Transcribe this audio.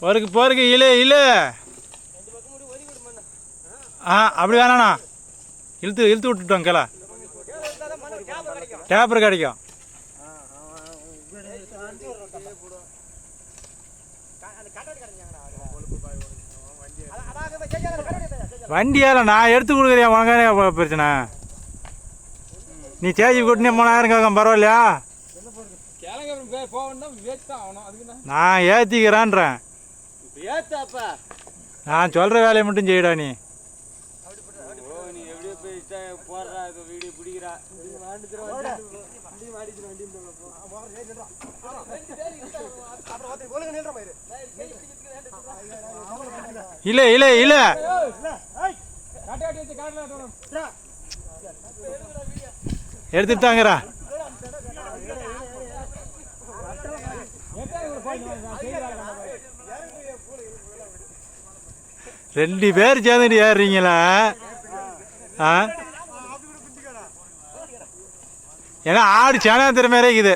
பொறுக்கு பொறுக்கு இழு இழு. ஆ அப்படி வேணாண்ணா. இழுத்து இழுத்து விட்டுட்டோம் கிளா டேப்பர் கிடைக்கும். வண்டியால நான் எடுத்து கொடுக்குறேன் உனக்கான பிரச்சனை. நீ சேஜி கூட்டினே மூணாயிரம் கேட்கும் பரவாயில்லையா? நான் ஏற்றிக்கிறேன்றேன் நான் சொல்கிற வேலையை மட்டும் செய்யடா நீ ஓ நீ எப்படியோ போய் இஷ்டம் போடுறா இது வீடியோ பிடிக்கிறா இல்லை இல்லை இல்லை காட்டு ரெண்டு பேர் சேர்ந்துட்டு ஏறுறீங்களா? ஆ? ஏன்னா ஆடு சேனா திறமை இருக்குது.